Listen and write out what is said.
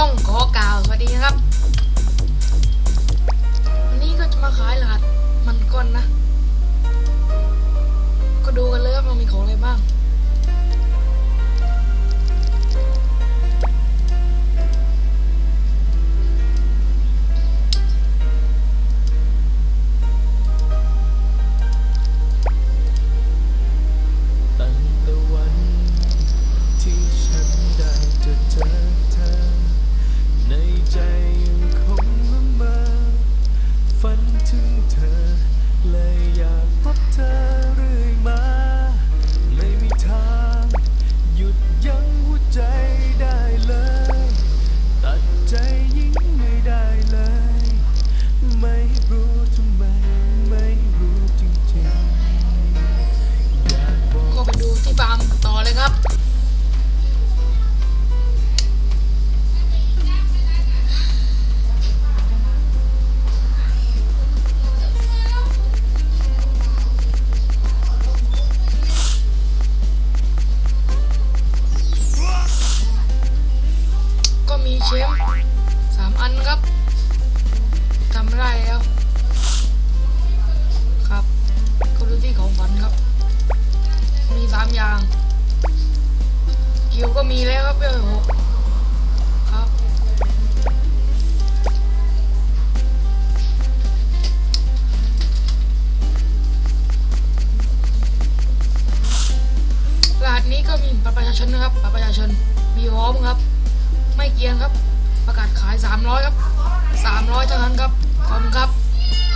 ต้องขอกล่าวสวัสดีครับ เธอ เลยอยากพบเธอเรื่อยมา ไม่มีทาง หยุดยั้งหัวใจได้เลย ตัดใจยิ่งไม่ได้เลย ไม่รู้ทำไม ไม่รู้จริงๆ อยากบอก ก็ไปดูที่ฟาร์มต่อเลยครับ อันครับทำไรแล้ว ครับก็ดูที่ของขวัญครับ มีสามอย่างกิวก็มีแล้วครับเบลหกครับรหัสนี้ก็มีประชาชนนะครับประชาชนมีพร้อมครับ ไม่เกียงครับ ประกาศขาย 300 ครับ 300 เท่านั้นครับ ขอบคุณครับ